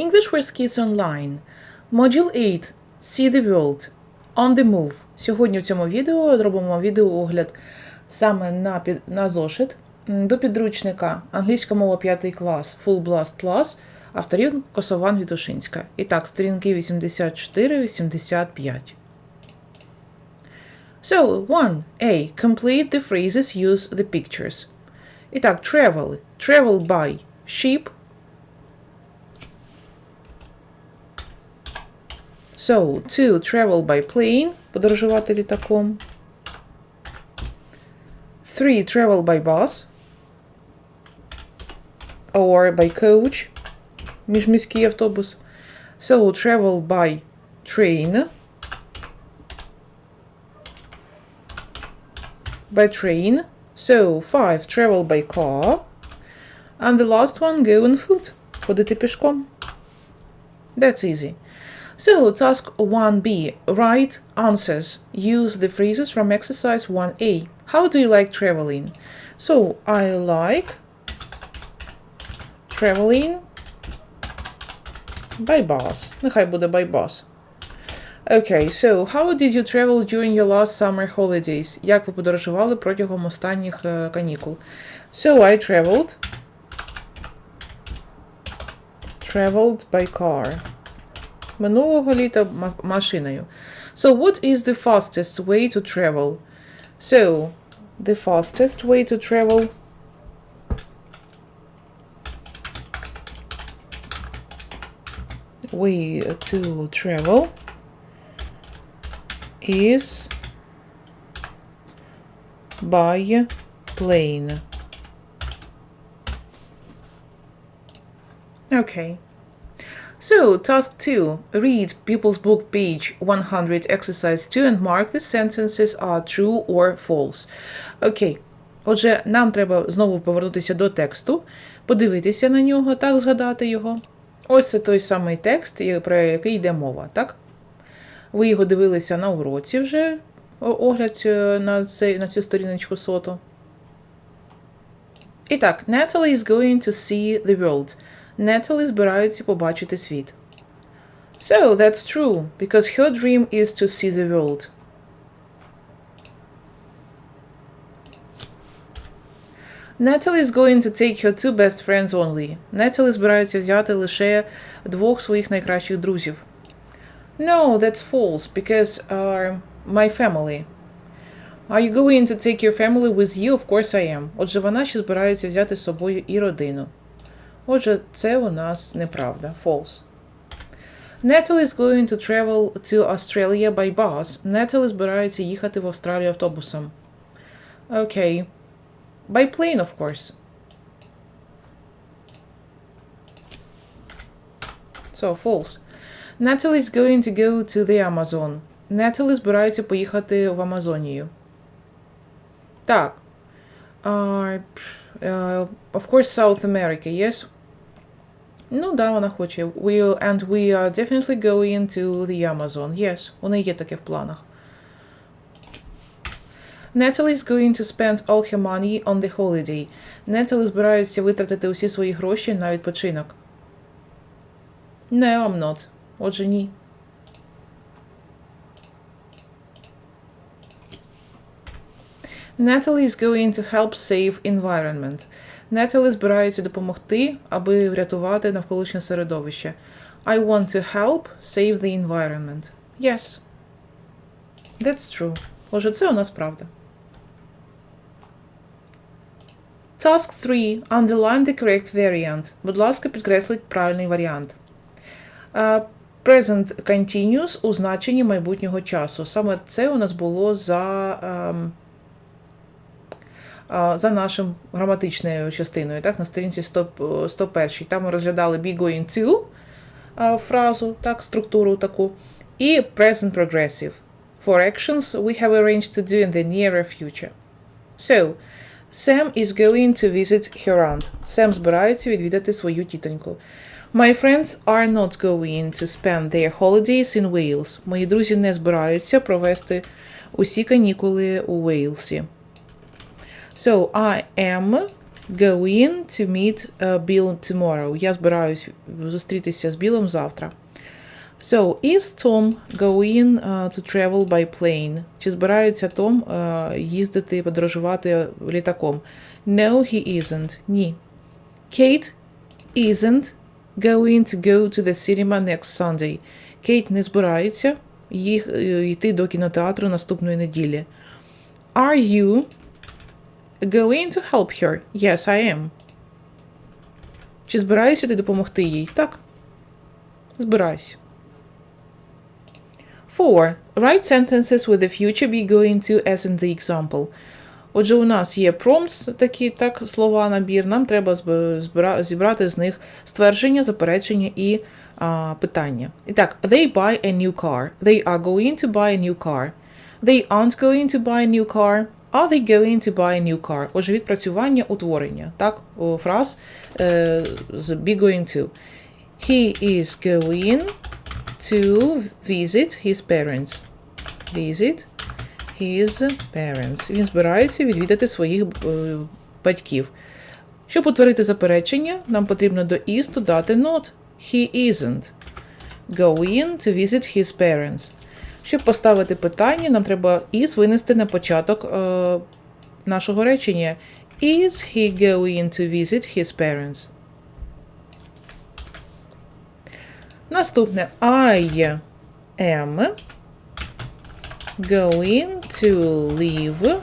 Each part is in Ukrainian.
English for Kids Online. Module 8. See the World. On the Move. Сьогодні в цьому відео зробимо відеоогляд саме на, на зошит до підручника Англійська мова 5 клас Full Blast Plus авторів Косован Вітушинська. І так, сторінки 84-85. So, 1. A. Complete the phrases, use the pictures. І так, travel. Travel by ship. So, 2. Travel by plane. Подорожувати літаком. 3. Travel by bus. Or by coach. Міжміський автобус. So, travel by train. by train. So, 5. Travel by car. And the last one, go on foot. Ходити пішком. That's easy. So, task 1b. Write answers. Use the phrases from exercise 1a. How do you like traveling? So, I like traveling by bus. Нехай буде by bus. Okay, so how did you travel during your last summer holidays? Як ви подорожували протягом останніх е, канікул? So I traveled traveled by car. Минулого літа ма- машиною. So what is the fastest way to travel? So the fastest way to travel way to travel is by plane. Okay. So, task 2. Read People's Book page 100, exercise 2, and mark the sentences are true or false. Окей. Отже, нам треба знову повернутися до тексту, подивитися на нього, так згадати його. Ось це той самий текст, про який йде мова, так? Ви його дивилися на уроці вже, огляд е, на, цей, на цю сторіночку соту. І так, Natalie is going to see the world. Natalie збирається побачити світ. So, that's true, because her dream is to see the world. Natalie is going to take her two best friends only. Natalie збирається взяти лише двох своїх найкращих друзів. No, that's false, because uh, my family. Are you going to take your family with you? Of course I am. Отже, вона ще збирається взяти з собою і родину. Отже, це у нас неправда. False. Natalie is going to travel to Australia by bus. Natalie збирається їхати в Австралію автобусом. Okay. By plane, of course. So, false. Natalie is going to go to the Amazon. Natalie збирається поїхати в Амазонію. Так. Uh, uh, of course, South America, yes? Ну, да, вона хоче. We'll, and we are definitely going to the Amazon. Yes, у неї є таке в планах. Natalie is going to spend all her money on the holiday. Natalie збирається витратити усі свої гроші на відпочинок. No, I'm not. Отже, ні. Natalie is going to help save environment. Natalie збирається допомогти, аби врятувати навколишнє середовище. I want to help save the environment. Yes. That's true. Отже, це у нас правда. Task 3. Underline the correct variant. Будь ласка, підкресліть правильний варіант. Present continuous у значенні майбутнього часу. Саме це у нас було за, а, за нашим граматичною частиною, так, на сторінці 100, 101. Там ми розглядали going to фразу, так, структуру таку, і present progressive. For actions we have arranged to do in the nearer future. So, Sam is going to visit her aunt. Сем збирається відвідати свою тітоньку. My friends are not going to spend their holidays in Wales. Мої друзі не збираються провести усі канікули у Вейлсі. So, I am go in to meet uh, Bill tomorrow. Я збираюсь зустрітися з Білом завтра. So, is Tom going uh, to travel by plane? Чи збирається Том uh, їздити, подорожувати літаком? No, he isn't. Ні. Kate isn't going to go to the cinema next Sunday. Кейт не збирається їх, е, йти до кінотеатру наступної неділі. Are you going to help her? Yes, I am. Чи збираєшся ти допомогти їй? Так. Збираюся. 4. Write sentences with the future be going to as in the example. Отже, у нас є prompts, такі так, слова, набір. Нам треба збира- зібрати з них ствердження, заперечення і а, питання. І так, they buy a new car. They are going to buy a new car. They aren't going to buy a new car. Are they going to buy a new car? Отже, відпрацювання утворення. Так, фраз е, з be going to. He is going to visit his parents. Visit his parents. Він збирається відвідати своїх е, батьків. Щоб утворити заперечення, нам потрібно до is додати not. He isn't going to visit his parents. Щоб поставити питання, нам треба is винести на початок е, нашого речення. Is he going to visit his parents? Наступне I am going to live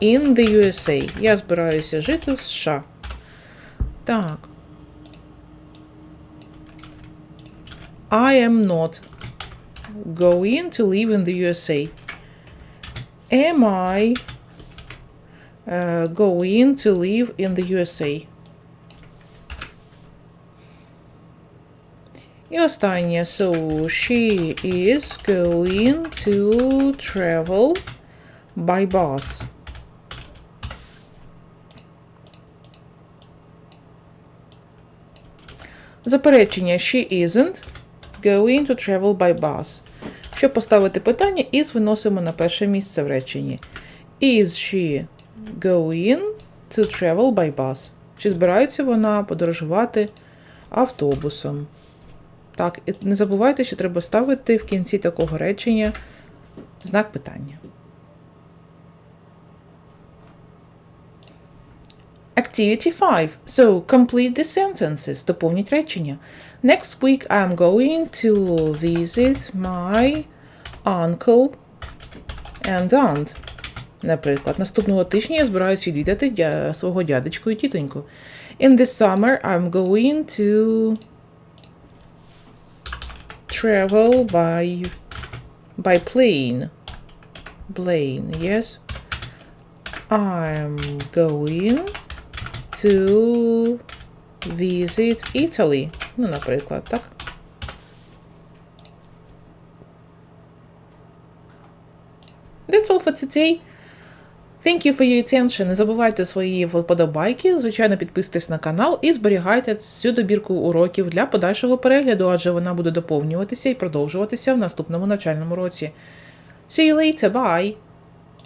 in the USA. Я збираюся жити в США. Так. I am not going to live in the USA. Am I uh, going to live in the USA? І останнє. So she is going to travel by bus. Заперечення she isn't Going to travel by bus. Щоб поставити питання, is виносимо на перше місце в реченні. Is she going to travel by bus? Чи збирається вона подорожувати автобусом? Так, і не забувайте, що треба ставити в кінці такого речення знак питання. Activity 5. So, complete the sentences. Доповніть речення. Next week I'm going to visit my uncle and aunt. Наприклад, наступного тижня я збираюсь відвідати дя- свого дядечку і тітоньку. In the summer I'm going to travel by by plane. Plane, yes. I'm going to visit Italy. Ну, наприклад, так. That's all for today. Thank you for your attention. Не забувайте свої вподобайки, звичайно, підписуйтесь на канал і зберігайте цю добірку уроків для подальшого перегляду, адже вона буде доповнюватися і продовжуватися в наступному навчальному році. See you later, bye!